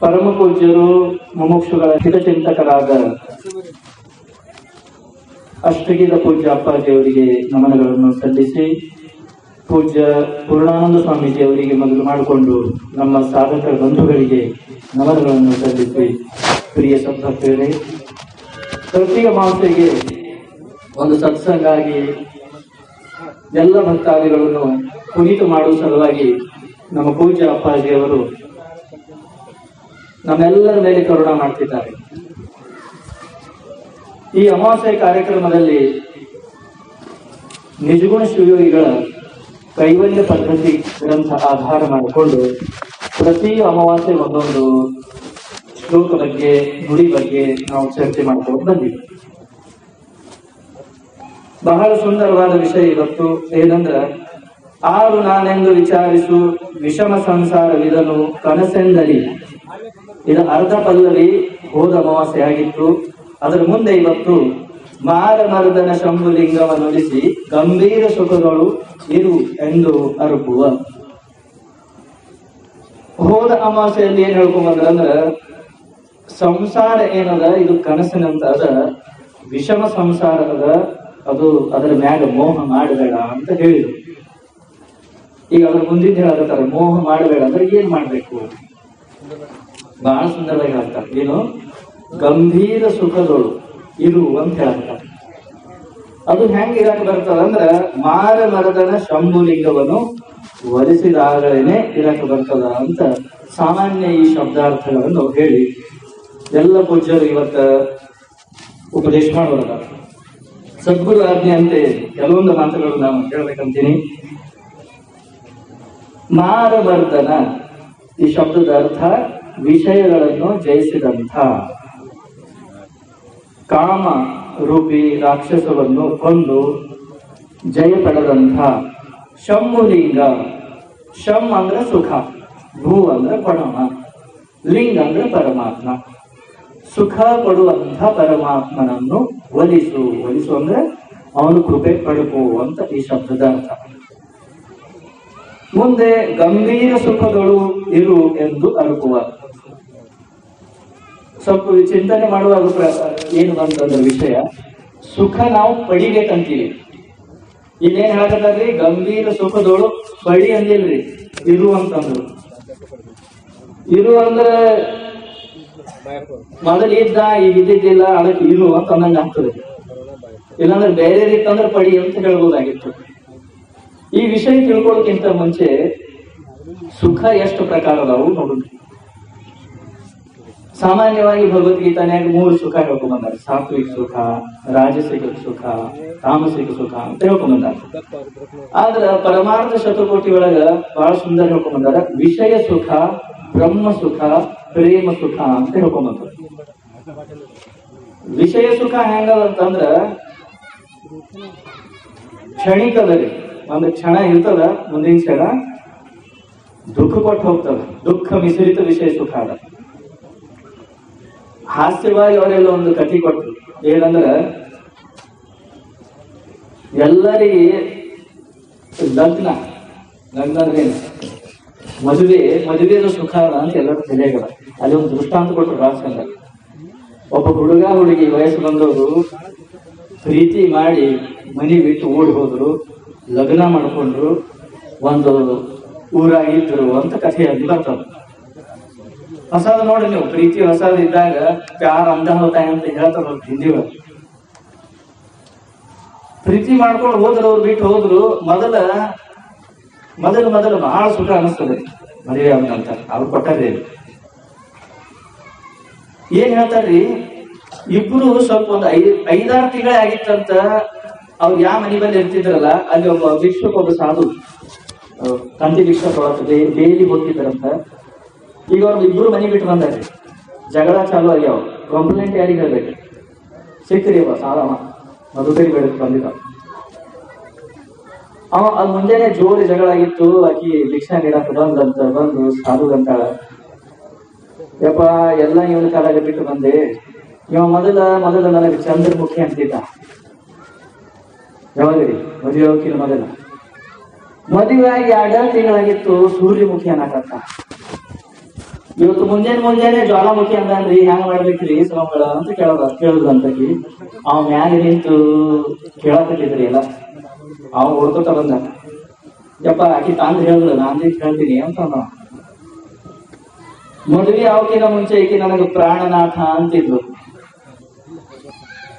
ಪರಮ ಪೂಜ್ಯರು ಮುಮುಕ್ಷುಗಳ ಹಿತಚಿಂತಕರಾದ ಅಷ್ಟಗಿದ ಪೂಜ್ಯ ಅಪ್ಪಾಜಿಯವರಿಗೆ ನಮನಗಳನ್ನು ಸಲ್ಲಿಸಿ, ಪೂಜ್ಯ ಪೂರ್ಣಾನಂದ ಸ್ವಾಮೀಜಿ ಅವರಿಗೆ ಮೊದಲು ಮಾಡಿಕೊಂಡು ನಮ್ಮ ಸಾಧಕ ಬಂಧುಗಳಿಗೆ ನಮನಗಳನ್ನು ಸಲ್ಲಿಸಿ. ಪ್ರಿಯ ಸದ್ಭಕ್ತರೇ ಪ್ರತಿ ಮಾತೆಗೆ ಒಂದು ಸತ್ಸಂಗ ಆಗಿ ಎಲ್ಲ ಭಕ್ತಾದಿಗಳನ್ನು ಪುನೀತ ಮಾಡುವ ಸಲುವಾಗಿ ನಮ್ಮ ಪೂಜ್ಯ ಅಪ್ಪಾಜಿಯವರು ನಮ್ಮೆಲ್ಲರ ಮೇಲೆ ಕರುಣ ಮಾಡ್ತಿದ್ದಾರೆ. ಈ ಅಮಾವಾಸ್ಯೆ ಕಾರ್ಯಕ್ರಮದಲ್ಲಿ ನಿಜಗುಣ ಶಿವಯೋಗಿಗಳ ಕೈವಲ್ಯ ಪದ್ಧತಿ ಗ್ರಂಥ ಆಧಾರ ಮಾಡಿಕೊಂಡು ಪ್ರತಿ ಅಮಾವಾಸ್ಯೆ ಒಂದೊಂದು ಶ್ಲೋಕ ಬಗ್ಗೆ, ನುಡಿ ಬಗ್ಗೆ ನಾವು ಚರ್ಚೆ ಮಾಡ್ಕೊಂಡು ಬಂದಿವಿ. ಬಹಳ ಸುಂದರವಾದ ವಿಷಯ ಇವತ್ತು. ಏನಂದ್ರ, ಆರು ನಾನೆಂದು ವಿಚಾರಿಸು, ವಿಷಮ ಸಂಸಾರವಿದನು ಕನಸೆಂದಲಿ. ಇದು ಅರ್ಧ ಪಲ್ಲವಿ ಹೋದ ಅಮಾವಾಸ್ಯೆ ಆಗಿತ್ತು. ಅದರ ಮುಂದೆ ಇವತ್ತು ಮಾರ ಮರದನ ಶಂಭುಲಿಂಗವನ್ನುಳಿಸಿ ಗಂಭೀರ ಸುಖಗಳು ಇರು ಎಂದು ಅರುಪುವ. ಹೋದ ಅಮಾವಾಸ್ಯೆಯಲ್ಲಿ ಏನ್ ಹೇಳ್ಕೊಂಬಂದ್ರ ಸಂಸಾರ ಏನದ? ಇದು ಕನಸಿನಂತ ಅದ ವಿಷಮ ಸಂಸಾರ ಅದ ಅದು ಅದರ ಮ್ಯಾಗ ಮೋಹ ಮಾಡಬೇಡ ಅಂತ ಹೇಳಿದ್ರು. ಈಗ ಅದ್ರ ಮುಂದಿನ ಹೇಳಕತ್ತಾರ ಮೋಹ ಮಾಡಬೇಡ ಅಂದ್ರೆ ಏನ್ ಮಾಡ್ಬೇಕು? ಬಹಳ ಸುಂದರವಾಗಿ ಹೇಳ್ತಾರೆ ಏನು? ಗಂಭೀರ ಸುಖಗಳು ಇರು ಅಂತ ಹೇಳ್ತಾರೆ. ಅದು ಹೆಂಗ್ ಇರಕ್ ಬರ್ತದ ಅಂದ್ರ ಮಾರ ಮರದನ ಶಂಭುಲಿಂಗವನ್ನು ಒಲಿಸಿದಾಗಲೇನೆ ಇರಕ್ ಬರ್ತದ ಅಂತ ಸಾಮಾನ್ಯ ಈ ಶಬ್ದಾರ್ಥಗಳನ್ನು ಹೇಳಿ, ಎಲ್ಲ ಪೂಜ್ಯರು ಇವತ್ತ ಉಪದೇಶ ಮಾಡೋದ ಸದ್ಗುರು ಆಜ್ಞೆ ಅಂತೆ, ಕೆಲವೊಂದು ಮಾತುಗಳು ನಾನು ಹೇಳ್ಬೇಕಂತೀನಿ ಮಾರವರ್ಧನ ಈ ಶಬ್ದದ ಅರ್ಥ ವಿಷಯಗಳನ್ನು ಜಯಿಸಿದಂಥ ಕಾಮ ರೂಪಿ ರಾಕ್ಷಸವನ್ನು ಕೊಂದು ಜಯ ಪಡೆದಂಥ ಶಂಭುಲಿಂಗ, ಶಂ ಅಂದ್ರೆ ಸುಖ, ಭೂ ಅಂದ್ರೆ ಪರಮ, ಲಿಂಗ ಅಂದ್ರೆ ಪರಮಾತ್ಮ. ಸುಖ ಕೊಡುವಂಥ ಪರಮಾತ್ಮನನ್ನು ಒಲಿಸು. ಒಲಿಸು ಅಂದ್ರೆ ಅವನು ಕೃಪೆ ಪಡುಕು ಅಂತ ಈ ಶಬ್ದದ ಅರ್ಥ. ಮುಂದೆ ಗಂಭೀರ ಸುಖಗಳು ಇರು ಎಂದು ಅನುಕುವ ಸ್ವಲ್ಪ ಚಿಂತನೆ ಮಾಡುವಾಗ ಏನು ಅಂತಂದ್ರೆ ವಿಷಯ. ಸುಖ ನಾವು ಪಡಿಬೇಕಂತೀವಿ. ಇಲ್ಲೇನ್ ಹೇಳಕತ್ತಾರ್ರಿ? ಗಂಭೀರ ಸುಖದೋಳು ಪಡಿ ಅಂದಿಲ್ರಿ. ಇರು ಅಂತಂದ್ರು. ಇರು ಅಂದ್ರ ಮೊದಲು ಇದ್ದ ಈಗ ಇದ್ದಿದ್ದಿಲ್ಲ, ಅದಕ್ಕೆ ಇರು ಅಂತ ಅಂದಂಗ ಆಗ್ತದೆ. ಇಲ್ಲಾಂದ್ರೆ ಬೇರೆ ಇತ್ತಂದ್ರೆ ಪಡಿ ಅಂತ ಹೇಳ್ಬೋದಾಗಿತ್ತು. ಈ ವಿಷಯ ತಿಳ್ಕೊಳಕ್ಕಿಂತ ಮುಂಚೆ ಸುಖ ಎಷ್ಟು ಪ್ರಕಾರ ಅದಾವು ನೋಡೋಣ. ಸಾಮಾನ್ಯವಾಗಿ ಭಗವದ್ಗೀತಾನ್ಯಾಗ ಮೂರು ಸುಖ ಹೇಳ್ಕೊಂಬಂದಾರ ಸಾತ್ವಿಕ ಸುಖ, ರಾಜಸಿಕ ಸುಖ, ತಾಮಸಿಕ ಸುಖ ಅಂತ ಹೇಳ್ಕೊಂಬಂದಾರ ಆದ್ರ ಪರಮಾರ್ಥ ಶತಕೋಟಿ ಒಳಗ ಬಹಳ ಸುಂದರ ಹೇಳ್ಕೊಂಬಂದಾರ ವಿಷಯ ಸುಖ, ಬ್ರಹ್ಮ ಸುಖ, ಪ್ರೇಮ ಸುಖ ಅಂತ ಹೇಳ್ಕೊಂಬಂದಾರ ವಿಷಯ ಸುಖ ಹೆಂಗದಂತಂದ್ರ ಕ್ಷಣಿಕದಲ್ಲಿ. ಒಂದು ಕ್ಷಣ ಇರ್ತದ, ಮುಂದಿನ ಕ್ಷಣ ದುಃಖ ಕೊಟ್ಟು ಹೋಗ್ತದ. ದುಃಖ ಮಿಶ್ರಿತ ವಿಷಯ ಸುಖ ಅದ ಹಾಸ್ಯವಾಗಿ ಅವರೆಲ್ಲ ಒಂದು ಕಥೆ ಕೊಟ್ಟರು ಏನಂದ್ರ, ಎಲ್ಲರಿಗೆ ಲಗ್ನ ಲಗ್ನ ಅಂದ್ರೆ ಮದುವೆ ಮದುವೆದ ಸುಖ ಅದ ಅಂತ ಎಲ್ಲರೂ ತಿಳಿಯಾಗದ ಅಲ್ಲಿ ಒಂದು ದೃಷ್ಟಾಂತ ಕೊಟ್ಟು ರಾಜಕಂದ ಒಬ್ಬ ಹುಡುಗ, ಹುಡುಗಿ ವಯಸ್ಸು ಬಂದವರು, ಪ್ರೀತಿ ಮಾಡಿ ಮನೆ ಬಿಟ್ಟು ಓಡಿ ಹೋದ್ರು. ಲಗ್ನ ಮಾಡ್ಕೊಂಡ್ರು ಒಂದು ಊರಾಗಿದ್ರು ಅಂತ ಕಥೆ ಬರ್ತದ ಹೊಸದು ನೋಡಿ ನೀವು, ಪ್ರೀತಿ ಹೊಸದು ಇದ್ದಾಗ ಪ್ಯಾರ ಅಂದ ಹೋತಾಯ ಅಂತ ಹೇಳ್ತಾರ ಹಿಂದಿ. ಪ್ರೀತಿ ಮಾಡ್ಕೊಂಡು ಹೋದ್ರು, ಅವ್ರು ಬಿಟ್ಟು ಹೋದ್ರು, ಮೊದಲ, ಮೊದಲು ಮೊದಲು ಬಹಳ ಸುಖ ಅನಿಸ್ತದೆ. ಮದುವೆ ಅಂತ ಅವ್ರು ಕೊಟ್ಟದೇ ಏನ್ ಹೇಳ್ತಾರ್ರಿ? ಇಬ್ರು ಸ್ವಲ್ಪ ಒಂದು ಐದ್ ಐದಾರು ತಿಂಗಳೇ ಆಗಿತ್ತಂತ ಅವ್ರು ಯಾವ ಮನೆ ಬಂದು ಇರ್ತಿದ್ರಲ್ಲ ಅಲ್ಲಿ ಒಬ್ಬ ಭಿಕ್ಷಕ್ ಒಬ್ಬ ಸಾಧು ತಂದೆ ಭಿಕ್ಷಕ ಡೈಲಿ ಹೋಗ್ತಿದ್ದಾರಂತ. ಈಗ ಅವ್ರು ಇಬ್ರು ಮನೆ ಬಿಟ್ಟು ಬಂದಾರೆ. ಜಗಳ ಚಾಲು ಆಗ್ಯಾವ. ಕಂಪ್ಲೇಂಟ್ ಯಾರಿಗೆ ಹೇಳ್ಬೇಕು? ಸಿಕ್ಕ್ರಿ ಅವ ಸಾಲವ ಮದುವೆಗೆ ಬೇಡಕ್ಕೆ ಬಂದಿದ್ದ. ಅವ ಅದ್ ಮುಂಜಾನೆ ಜೋರಿ ಜಗಳ ಆಗಿತ್ತು, ಆಕಿ ಭಿಕ್ಷಾ ನೀಡಕ್ಕೆ ಬಂದಂತ ಬಂದು ಅಂತ ಯಪ್ಪ, ಎಲ್ಲ ಇವನ ಕಾಲಾಗ ಬಿಟ್ಟು ಬಂದೆ. ಇವ ಮೊದಲ ಮೊದಲ ನನಗೆ ಚಂದ್ರಮುಖಿ ಅಂತಿದ್ದ. ಯಾವಾಗ್ರಿ ಮದುವೆ ಹೋಗಿಲ್ಲ ಮೊದಲ. ಮದುವೆ ಆಗಿ ಎರಡ ತಿಂಗಳಾಗಿತ್ತು ಸೂರ್ಯಮುಖಿ ಅನ್ನಕತ್ತ. ಇವತ್ತು ಮುಂಜಾನೆ ಮುಂಜಾನೆ ಜ್ವಾಲಾಮುಖಿ ಅಂದ್ರಿ ಹ್ಯಾಂಗ ಮಾಡ್ಬೇಕ್ರಿ ಸ್ವಾಮಿಗಳ ಅಂತ ಕೇಳದ ಕೇಳುದಂತಕಿ ಅವ್ ಮ್ಯಾಲ ನಿಂತು ಕೇಳಕತ್ತಿದ್ರಿ ಎಲ್ಲ. ಅವ್ ಹೊಡ್ಕೊತ ಬಂದ. ಯಪ್ಪ, ಆಕಿ ತಾಂದ್ ಹೇಳಿದ್ರು ನಾನ್ ಹೇಳ್ತೀನಿ ಅಂತ ಮದುವೆ ಅವಕಿನ ಮುಂಚೆ ಈಕಿ ನನಗೆ ಪ್ರಾಣನಾಥ ಅಂತಿದ್ಲು.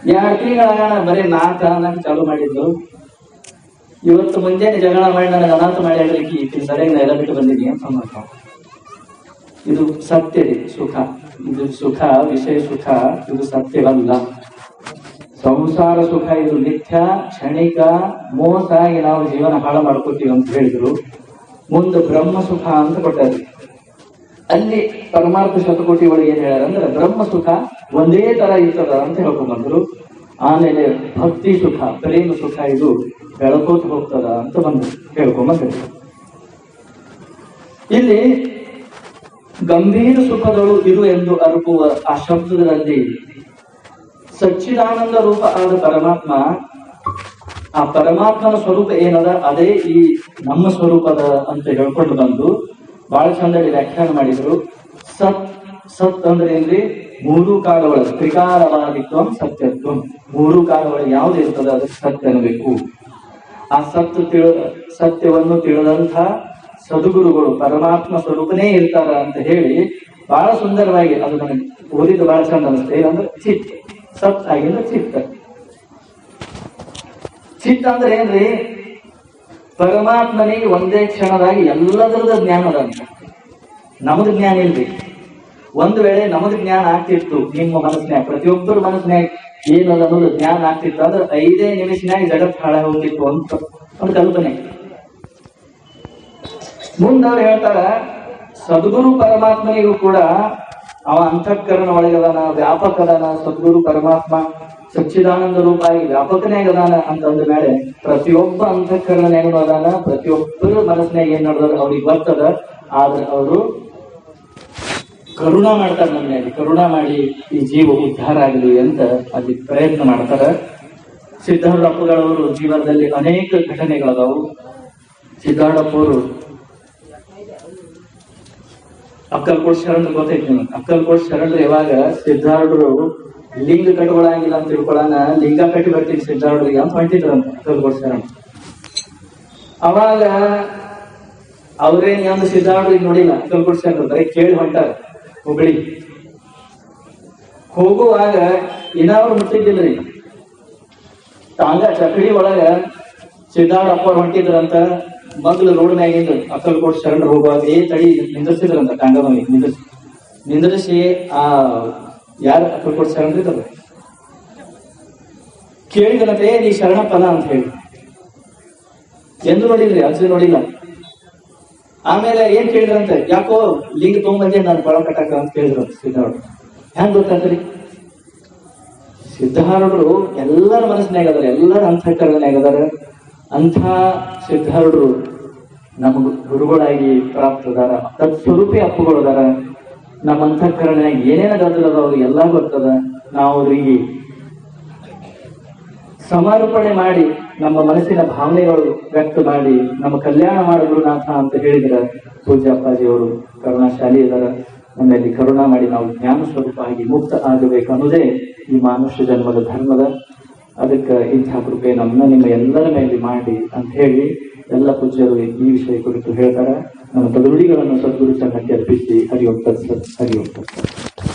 ನಾರಾಯಣ, ಬರೀ ನಾಕ ಅನ್ನಕ್ ಚಾಲು ಮಾಡಿದ್ದು ಇವತ್ತು ಮುಂಜಾನೆ ಜಗಳ ಮಾಡಿ ನನಗೆ ಅನಾಥ ಮಾಡಿ ಹೇಳಲಿಕ್ಕೆ ಈ ಸರಿಯಾಗಿ ಎಲ್ಲ ಬಿಟ್ಟು ಬಂದಿದ್ದೀನಿ ಅಂತ ಅಂದ ಇದು ಸತ್ಯ ರೀ, ಸುಖ. ಇದು ಸುಖ, ವಿಷಯ ಸುಖ, ಇದು ಸತ್ಯವಲ್ಲ. ಸಂಸಾರ ಸುಖ, ಇದು ನಿತ್ಯ ಕ್ಷಣಿಕ, ಮೋಸ ನಾವು ಜೀವನ ಹಾಳು ಮಾಡ್ಕೋತೀವಿ ಅಂತ ಹೇಳಿದ್ರು. ಮುಂದೆ ಬ್ರಹ್ಮ ಸುಖ ಅಂತ ಕೊಟ್ಟಾರಿ. ಅಲ್ಲಿ ಪರಮಾರ್ಥ ಶತಕೋಟಿ ಒಳಗೆ ಏನ್ ಹೇಳ್ಯಾರ ಅಂದ್ರೆ ಬ್ರಹ್ಮ ಸುಖ ಒಂದೇ ತರ ಇರ್ತದ ಅಂತ ಹೇಳ್ಕೊಂಡ್ಬಂದ್ರು ಆಮೇಲೆ ಭಕ್ತಿ ಸುಖ, ಪ್ರೇಮ ಸುಖ ಇದು ಬೆಳಕೋತ ಹೋಗ್ತದ ಅಂತ ಬಂದ್ರು ಹೇಳ್ಕೊಂಬಂದ್ರು ಇಲ್ಲಿ ಗಂಭೀರ ಸುಖಗಳು ಇರು ಎಂದು ಅರುಪುವ ಆ ಶಬ್ದದಲ್ಲಿ ಸಚ್ಚಿದಾನಂದ ರೂಪ ಆದ ಪರಮಾತ್ಮ, ಆ ಪರಮಾತ್ಮನ ಸ್ವರೂಪ ಏನದ? ಅದೇ ಈ ನಮ್ಮ ಸ್ವರೂಪದ ಅಂತ ಹೇಳ್ಕೊಂಡು ಬಂದು ಬಹಳ ಚಂದಾಗಿ ವ್ಯಾಖ್ಯಾನ ಮಾಡಿದ್ರು. ಸತ್ ಸತ್ ಅಂದ್ರೆ ಏನ್ರಿ? ಮೂರು ಕಾಲಗಳ ತ್ರಿಕಾಲವಾದಿತ್ವಂ ಸತ್ಯತ್ವ. ಮೂರು ಕಾಲಗಳು ಯಾವ್ದು ಇರ್ತದ? ಅದು ಸತ್ಯ ಅನ್ಬೇಕು. ಆ ಸತ್ಯ ತಿಳ, ಸತ್ಯವನ್ನು ತಿಳಿದಂತಹ ಸದ್ಗುರುಗಳು ಪರಮಾತ್ಮ ಸ್ವರೂಪನೇ ಇರ್ತಾರ ಅಂತ ಹೇಳಿ ಬಹಳ ಸುಂದರವಾಗಿ ಅದು ನನಗೆ ಓದಿದ್ದು ಬಹಳ ಚಂದ ಅನಿಸ್ತದೆ ಅಂದ್ರೆ ಚಿತ್, ಸತ್ ಆಗಿಂದ ಚಿತ್ತ ಚಿತ್ತ ಅಂದ್ರೆ ಏನ್ರಿ? ಪರಮಾತ್ಮನಿಗೆ ಒಂದೇ ಕ್ಷಣದಾಗಿ ಎಲ್ಲದರದ ಜ್ಞಾನ ಅದ ನಮಗ್ ಜ್ಞಾನ ಇಲ್ರಿ. ಒಂದು ವೇಳೆ ನಮಗ್ ಜ್ಞಾನ ಆಗ್ತಿತ್ತು, ನಿಮ್ಮ ಮನಸ್ಸಿನ ಪ್ರತಿಯೊಬ್ಬರ ಮನಸ್ಸಿನ ಏನಲ್ಲ ಅನ್ನೋದು ಜ್ಞಾನ ಆಗ್ತಿತ್ತು ಅಂದ್ರೆ ಐದೇ ನಿಮಿಷನಾಗ ಜಗತ್ ಹಾಳ ಹೋಗ್ತಿತ್ತು ಅಂತ ಒಂದು ಕಲ್ಪನೆ. ಮುಂದವ್ರು ಹೇಳ್ತಾರ, ಸದ್ಗುರು ಪರಮಾತ್ಮನಿಗೂ ಕೂಡ ಅವ ಅಂತಃಕರಣ ಒಳಗದಾನ ವ್ಯಾಪಕ ಅದಾನ ಸದ್ಗುರು ಪರಮಾತ್ಮ ಸಚ್ಚಿದಾನಂದ ರೂಪಾಯಿ ವ್ಯಾಪಕನೇ ಅದಾನ ಅಂತ ಅಂದ ಮೇಲೆ ಪ್ರತಿಯೊಬ್ಬ ಅಂತಃಕರಣನ್ಯಾಗೂ ಅದಾನ ಪ್ರತಿಯೊಬ್ಬರ ಮನಸ್ಸಿನಾಗ ಏನ್ ನಡೆದ ಅವ್ರಿಗೆ ಬರ್ತದ ಆದ್ರೆ ಅವರು ಕರುಣಾ ಮಾಡ್ತಾರೆ ಮೇಲೆ ಕರುಣಾ ಮಾಡಿ ಈ ಜೀವ ಉದ್ಧಾರ ಆಗಲಿ ಅಂತ ಅಲ್ಲಿ ಪ್ರಯತ್ನ ಮಾಡ್ತಾರ. ಸಿದ್ಧಾರೂಢಪ್ಪಗಳವರು ಜೀವನದಲ್ಲಿ ಅನೇಕ ಘಟನೆಗಳದಾವು. ಸಿದ್ಧಾರೂಢಪ್ಪವರು ಅಕ್ಕಲ್ಕೋಟ್ ಶರಣ್ ಗೊತ್ತೈತಿ ನಿಮ್ಗೆ? ಅಕ್ಕಲ್ಕೋಟ್ ಶರಣರು ಯಾವಾಗ ಸಿದ್ಧಾರೂಢರು ಲಿಂಗ ಕಟ್ಕೊಳಂಗಿಲ್ಲ ಅಂತ ತಿಳ್ಕೊಳ್ಳೋಣ. ಲಿಂಗ ಕಟ್ಟಿ ಬರ್ತೀನಿ ಸಿದ್ಧಾರೂಢರಿಗೆ ಅಂತ ಹೊಂಟಿದ್ರಂತ ಶರಣ ಅವಾಗ ಅವ್ರೇನ್ ಒಂದು ಸಿದ್ಧಾರೂಢರಿಗೆ ನೋಡಿಲ್ಲ. ಶರಣರು ಬರೀ ಕೇಳಿ ಹೊಂಟಾರ ಹುಬ್ಳಿ. ಹೋಗುವಾಗ ಇನ್ನಾವ್ರು ಮುಟ್ಟಿದ್ದಿಲ್ರಿ ತಾಂಗ ಚಕಡಿ ಒಳಗ ಸಿದ್ಧಾರೂಢಪ್ಪ ಹೊಂಟಿದ್ರಂತ ಮೊದಲು ರೋಡ್ ಮ್ಯಾಗಿಂದ ಅಕ್ಕಲ್ಕೋಟ್ ಶರಣರು ಹೋಗುವಾಗ, ಏ, ತಡಿ, ನಿಂದ್ರಿಸಿದ್ರಂತ ಮನೆ ನಿಂದ್ರಿಸಿ. ನಿಂದ್ರಿಸಿ, ಆ ಯಾರು ಅಕ್ಕಲ್ಕೋಟ್ ಶರಣರು ಇದ್ದಲ್ಲ ಕೇಳಿದ್ರಂತೆ ಕೇಳಿದ್ರೆ ನೀ ಶರಣಪ್ಪನ ಅಂತ ಹೇಳಿ. ಎಂದು ನೋಡಿಲ್ರಿ ಅಜ್ಜಿ ನೋಡಿಲ್ಲ. ಆಮೇಲೆ ಏನ್ ಕೇಳಿದ್ರಂತೆ? ಯಾಕೋ ಲಿಂಗ ತೊಗೊಂಬಂದೆ ನಾನು ಕೊಳ ಕಟ್ಟಕ ಅಂತ ಕೇಳಿದ್ರು ಸಿದ್ಧಾರೂಢ ಹೆಂಗ್ ಗೊತ್ತಾಗ್ತರಿ ಸಿದ್ಧಾರೂಢರು ಎಲ್ಲರ ಮನಸ್ಸಿನಾಗ ಅದಾರ, ಎಲ್ಲರ ಅಂತಃಕರಣನಾಗ ಅದಾರ. ಅಂಥ ಸಿದ್ಧಾರೂಢರು ನಮಗ ಗುರುಗಳಾಗಿ ಪ್ರಾಪ್ತದಾರ ತತ್ ಸ್ವರೂಪಿ ಅದಾರ ನಮ್ಮ ಅಂತಃಕರಣನಾಗ ಏನೇನು ಗದ್ದಲ ಅದಾವ ಎಲ್ಲ ಗೊತ್ತದ. ನಾವು ಅವ್ರಿಗೆ ಸಮರ್ಪಣೆ ಮಾಡಿ ನಮ್ಮ ಮನಸ್ಸಿನ ಭಾವನೆಗಳು ವ್ಯಕ್ತ ಮಾಡಿ ನಮ್ಮ ಕಲ್ಯಾಣ ಮಾಡಿದ್ರು ನಾಥ ಅಂತ ಹೇಳಿದ್ರ ಅವರು ಅಪ್ಪಾಜಿಯವರು ಕರುಣಾಶಾಲಿ ಇದರ. ನಮ್ಮಲ್ಲಿ ಕರುಣಾ ಮಾಡಿ ನಾವು ಜ್ಞಾನ ಸ್ವರೂಪ ಆಗಿ ಮುಕ್ತ ಆಗಬೇಕು ಅನ್ನೋದೇ ಈ ಮಾನುಷ್ಯ ಜನ್ಮದ ಧರ್ಮದ. ಅದಕ್ಕೆ ಇಂಥ ಕೃಪೆ ನಮ್ಮ ನಿಮ್ಮ ಎಲ್ಲರ ಮೇಲೆ ಮಾಡಿ ಅಂತ ಹೇಳಿ ಎಲ್ಲ ಪೂಜ್ಯರು ಈ ವಿಷಯ ಕುರಿತು ಹೇಳ್ತಾರ. ನಮ್ಮ ಬದುಡಿಗಳನ್ನು ಸದ್ಗುರು ಸಂಘಕ್ಕೆ ಅರ್ಪಿಸಿ ಹರಿಯೋಂ ಸರ್ ಹರಿಯೋಂ ತತ್ಸತ್